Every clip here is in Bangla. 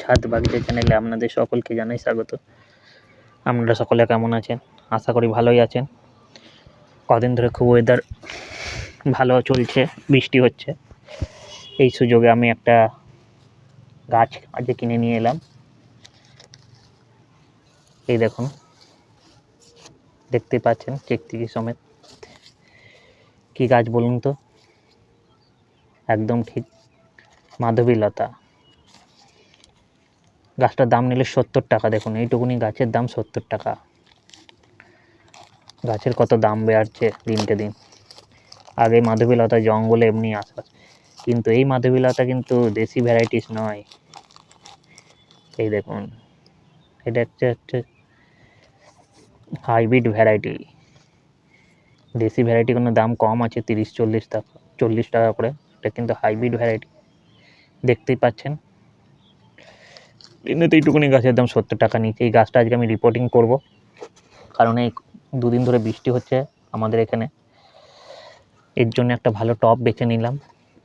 ছাদ বাগিচা চ্যানেলে আপনাদের সকলকে জানাই স্বাগত। আপনারা সকলে কেমন আছেন? আশা করি ভালোই আছেন। কদিন ধরে খুব ওয়েদার ভালো চলছে, বৃষ্টি হচ্ছে। এই সুযোগে আমি একটা গাছ আজকে কিনে নিয়ে এলাম। এই দেখুন, দেখতে পাচ্ছেন চেকটিকি সমেত। কি গাছ বলুন তো? একদম ঠিক মাধবীলতা। গাছটার দাম নিলে সত্তর টাকা, দেখুন, এইটুকুনি গাছের দাম সত্তর টাকা। গাছের কত দাম বেড়াচ্ছে দিনকে দিন। আগে মাধবীলতা জঙ্গলে এমনি আসা কিন্তু এই মাধবীলতা কিন্তু দেশি ভ্যারাইটিস নয়। এই দেখুন, এটা হচ্ছে হচ্ছে হাইব্রিড ভ্যারাইটি দেশি ভ্যারাইটি কোনো দাম কম আছে, তিরিশ, চল্লিশ টাকা চল্লিশ টাকা করে। এটা কিন্তু হাইব্রিড ভ্যারাইটি দেখতেই পাচ্ছেন? এমনিতে এইটুকুনি গাছের দাম সত্তর টাকা নিচে এই গাছটা আজকে আমি রিপোর্টিং করব। কারণ এই দুদিন ধরে বৃষ্টি হচ্ছে আমাদের এখানে। এর জন্য একটা ভালো টব বেছে নিলাম।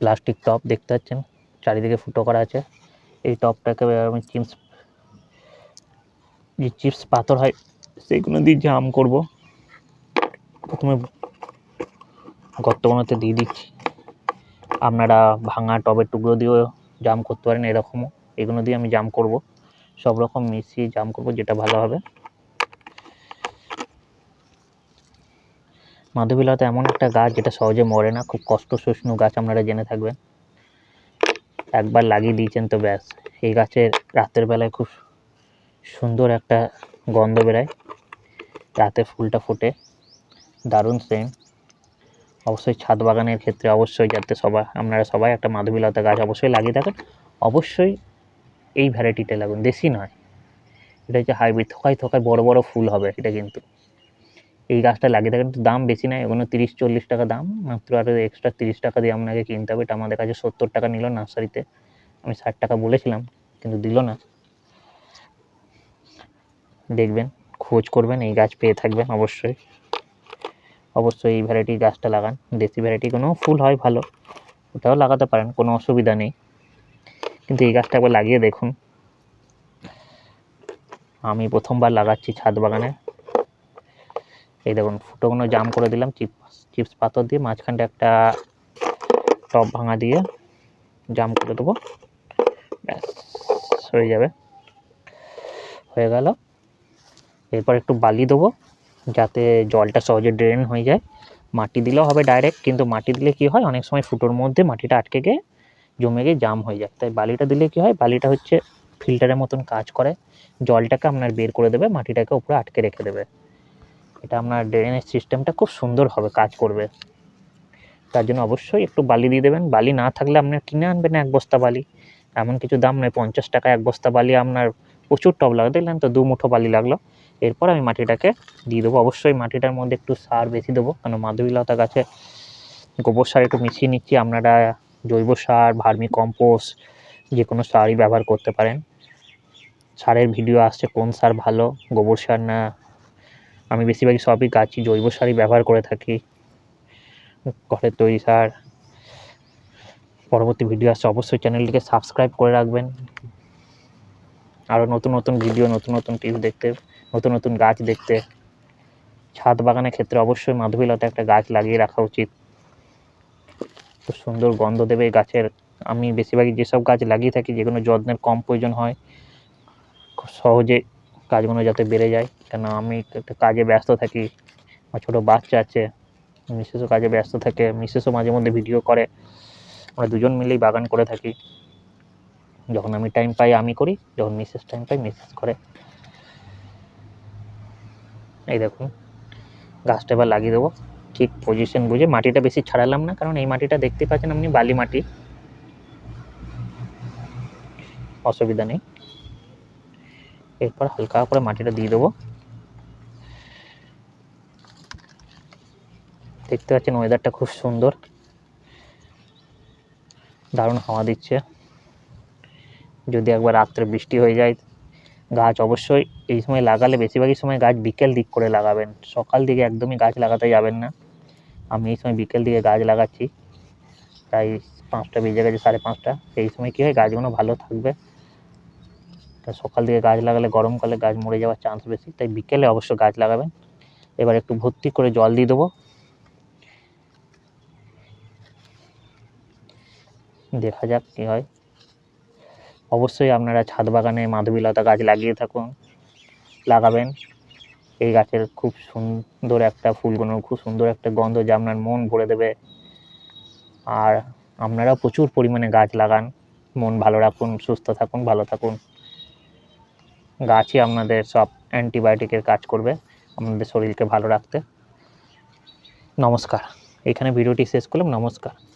প্লাস্টিক টব দেখতে পাচ্ছেন? চারিদিকে ফুটো করা আছে। এই টবটাকে আমি চিপস যে চিপস পাথর হয় সেইগুলো দিয়ে জাম করব। প্রথমে গর্ত বানাতে দিয়ে দিচ্ছি। আপনারা ভাঙা টবের টুকরো দিয়েও জাম করতে পারেন এরকমও। এগুলো দিয়ে আমি জাম করব। সব রকম মিশিয়ে জাম করব, যেটা ভালো হবে। মাধবীলতা, এমন একটা গাছ যেটা সহজে মরে না, খুব কষ্ট সহিষ্ণু গাছ আপনারা জেনে থাকবেন। একবার লাগিয়ে দিয়েছেন তো ব্যাস। এই গাছের রাতের বেলায় খুব সুন্দর একটা গন্ধ বেরায়। রাতে ফুলটা ফোটে। দারুণ সেন্ট। অবশ্যই ছাদ বাগানের ক্ষেত্রে অবশ্যই যাতে সবাই আপনারা সবাই একটা মাধবীলতা গাছ অবশ্যই লাগিয়ে থাকেন। অবশ্যই এই ভ্যারাইটিটা লাগুন, দেশি নয়। এটা হচ্ছে হাইব্রিড থোকায় থোকায় বড় বড় ফুল হবে এটা কিন্তু। এই গাছটা লাগিয়ে থাকেন দাম বেশি নয় এগুলো তিরিশ চল্লিশ টাকা দাম, মাত্র আরও এক্সট্রা তিরিশ টাকা দিয়ে আপনাকে কিনতে হবে। এটা আমাদের কাছে সত্তর টাকা নিল নার্সারিতে। আমি ষাট টাকা বলেছিলাম, কিন্তু দিল না। দেখবেন, খোঁজ করবেন, এই গাছ পেয়ে থাকবেন অবশ্যই। অবশ্যই এই ভ্যারাইটির গাছটা লাগান। দেশি ভ্যারাইটি কোনো ফুল হয় ভালো, ওটাও লাগাতে পারেন, কোনো অসুবিধা নেই। কিন্তু এই গাছটা একবার লাগিয়ে দেখুন। আমি প্রথমবার লাগাচ্ছি ছাদ বাগানে। এই দেখুন, ফুটোগুলো জাম করে দিলাম চিপস চিপস পাথর দিয়ে মাঝখানটা একটা টপ ভাঙা দিয়ে জাম করে দেবো। ব্যাস, হয়ে যাবে। হয়ে গেল। এরপর একটু বালি দেবো, যাতে জলটা সহজে ড্রেন হয়ে যায়। মাটি দিলেও হবে ডাইরেক্ট কিন্তু মাটি দিলে কি হয়? অনেক সময় ফুটোর মধ্যে মাটিটা আটকে গিয়ে জমে গিয়ে জাম হয়ে যায়। তাই বালিটা দিলে কি হয়? বালিটা হচ্ছে ফিল্টারের মতন কাজ করে। জলটাকে আপনার বের করে দেবে, মাটিটাকে উপরে আটকে রেখে দেবে। এটা আপনার ড্রেনেজ সিস্টেমটা খুব সুন্দর হবে, কাজ করবে। তার জন্য অবশ্যই একটু বালি দিয়ে দেবেন। বালি না থাকলে আপনার কিনে আনবেন এক বস্তা বালি। এমন কিছু দাম নয়, পঞ্চাশ টাকা এক বস্তা বালি আপনার প্রচুর টব লাগবে দেখলেন তো দু মুঠো বালি লাগল। এরপর আমি মাটিটাকে দিয়ে দেবো। অবশ্যই মাটিটার মধ্যে একটু সার বেশি দেবো কারণ মাধবীলতা গাছে গোবর সার একটু মিশিয়ে নিচ্ছি। আপনারা জৈব সার, ভার্মি কম্পোস্ট যে কোনো সারই ব্যবহার করতে পারেন। সারের ভিডিও আসছে, কোন সার ভালো, গোবর সার না। আমি বেশিরভাগই সবই গাছই জৈব সারই ব্যবহার করে থাকি। ঘরের তৈরি সার। পরবর্তী ভিডিও আসছে, অবশ্যই চ্যানেলটিকে সাবস্ক্রাইব করে রাখবেন। আরও নতুন নতুন ভিডিও, নতুন নতুন টিপস দেখতে, নতুন নতুন গাছ দেখতে। ছাদ বাগানের ক্ষেত্রে অবশ্যই মাধবীলতা একটা গাছ লাগিয়ে রাখা উচিত। খুব সুন্দর গন্ধ দেবে গাছের। আমি বেশিরভাগই যেসব গাছ লাগিয়ে থাকি, যেগুলো যত্নের কম প্রয়োজন হয়, খুব সহজে কাজগুলো যাতে বেড়ে যায়। কেন আমি একটা কাজে ব্যস্ত থাকি, আমার ছোটো বাচ্চা আছে মিসেসও কাজে ব্যস্ত থাকে মিসেসও মাঝে মধ্যে ভিডিও করে। আমরা দুজন মিলেই বাগান করে থাকি। যখন আমি টাইম পাই, আমি করি, যখন মিসেস টাইম পাই, মিসেস করে। এই দেখুন, গাছটা এবার লাগিয়ে দেবো। ঠিক পজিশন বুঝে মাটিটা বেশি ছাড়ালাম না, কারণ এই মাটিটা দেখতে পাচ্ছেন আপনি বালি মাটি। অসুবিধা নেই। এরপর হালকা করে মাটিটা দিয়ে দেবো। দেখতে পাচ্ছেন ওয়েদারটা খুব সুন্দর। দারুণ হাওয়া দিচ্ছে। যদি একবার রাত্রে বৃষ্টি হয়ে যায়, গাছ অবশ্যই এই সময় লাগালে বেশিরভাগই সময় গাছ বিকেল দিক করে লাগাবেন। সকাল দিকে একদমই গাছ লাগাতে যাবেন না। আমি এই সময় বিকেল দিকে গাছ লাগাচ্ছি। প্রায় পাঁচটা বেজে গেছে, সাড়ে পাঁচটা। সেই সময় কী হয়, গাছগুলো ভালো থাকবে। তা সকাল দিকে গাছ লাগালে গরমকালে গাছ মরে যাওয়ার চান্স বেশি, তাই বিকেলে অবশ্য গাছ লাগাবেন। এবার একটু ভর্তি করে জল দিয়ে দেবো। দেখা যাক কী হয়। অবশ্যই আপনারা ছাদ বাগানে মাধবীলতা গাছ লাগিয়ে থাকুন, লাগাবেন। এই গাছের খুব সুন্দর একটা ফুলগুলোর খুব সুন্দর একটা গন্ধ যা আপনার মন ভরে দেবে। আর আপনারা প্রচুর পরিমাণে গাছ লাগান। মন ভালো রাখুন, সুস্থ থাকুন, ভালো থাকুন। গাছই আপনাদের সব অ্যান্টিবায়োটিকের কাজ করবে, আপনাদের শরীরকে ভালো রাখতে। নমস্কার। এখানে ভিডিওটি শেষ করলাম, নমস্কার।